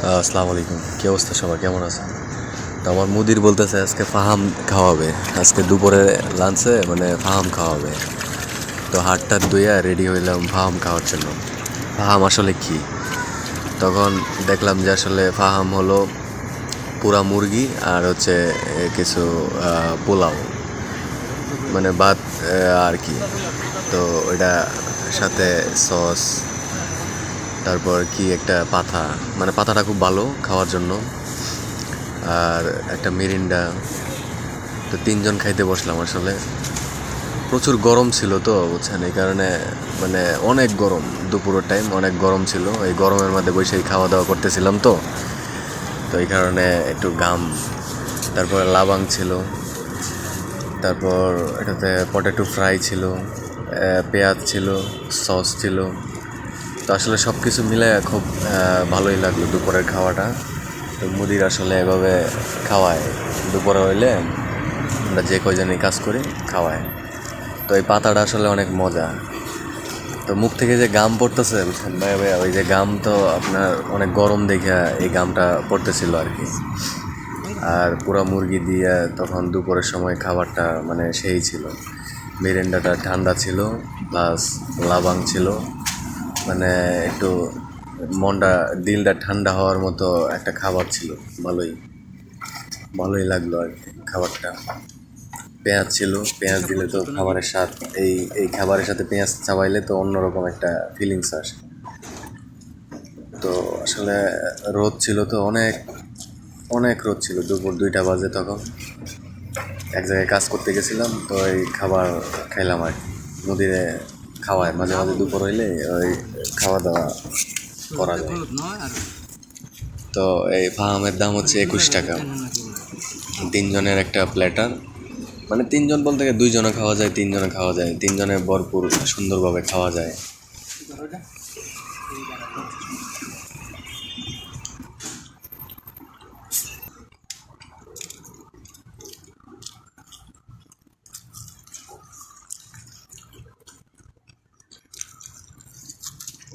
আসসালামু আলাইকুম। কি অবস্থা সবার? কেমন আছে তো আমার মুদির বলতেছে, আজকে ফাহাম খাওয়াবে। আজকে দুপুরে লাঞ্চে মানে ফাহাম খাওয়াবে। তো হাট টাট ধুইয়া রেডি হইলাম ফাহাম খাওয়ার জন্য। ফাহাম আসলে কি? তখন দেখলাম যে আসলে ফাহাম হলো পুরা মুরগি আর হচ্ছে কিছু পোলাও। মানে ভাত আর কি। তো ওইটা সাথে সস তারপর কি একটা পাতা মানে পাতাটা খুব ভালো খাওয়ার জন্য। আর একটা মিরিন্ডা। তো তিনজন খাইতে বসলাম আসলে। প্রচুর গরম ছিল তো, বুঝছেন? এই কারণে মানে অনেক গরম দুপুরের টাইম অনেক গরম ছিল। এই গরমের মধ্যে বসেই খাওয়া দাওয়া করতেছিলাম তো। তো এই কারণে একটু গাম তারপরে লাবাং ছিল। তারপর এটাতে পটেটো ফ্রাই ছিল পেঁয়াজ ছিল সস ছিল। তো আসলে সব কিছু মিলে খুব ভালোই লাগল দুপুরের খাওয়াটা। তো মুদির আসলে এভাবে খাওয়ায়। দুপুরে হইলে আমরা যে কয়জনই কাজ করি, খাওয়ায়। তো এই পাতাটা আসলে অনেক মজা। তো মুখ থেকে যে গাম পড়তেছে, বুঝছেন? ভাই ভাই, ওই যে গাম তো আপনার অনেক গরম দেখে এই গামটা পড়তেছিল আর কি। আর পুরো মুরগি দিয়ে তখন দুপুরের সময় খাবারটা মানে সেই ছিল। মেরেন্ডাটা ঠান্ডা ছিল, প্লাস লাবাং ছিল। মানে একটু মনটা, দিলটা ঠান্ডা হওয়ার মতো একটা খাবার ছিল। ভালোই ভালোই লাগল আর কি খাবারটা। পেঁয়াজ ছিল, পেঁয়াজ দিলে তো খাবারের স্বাদ, এই এই খাবারের সাথে পেঁয়াজ চাবাইলে তো অন্যরকম একটা ফিলিংস আসে। তো আসলে রোদ ছিল তো অনেক অনেক রোদ ছিল, দুপুর দুইটা বাজে তখন। এক জায়গায় কাজ করতে গেছিলাম, তো এই খাবার খাইলাম আর নদীরে খাওয়ায়, মাঝে মাঝে দুপুর হইলে ওই খাওয়া দাওয়া করা যায়। তো এই ফাহামের দাম হচ্ছে একুশ টাকা। তিনজনের একটা প্ল্যাটার মানে তিনজন বলতে গেলে দুইজনে খাওয়া যায়, তিনজনে খাওয়া যায়। তিনজনে ভরপুর সুন্দরভাবে খাওয়া যায়।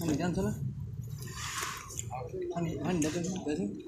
Hani can sana? Hani hani ne dedin? Dedin?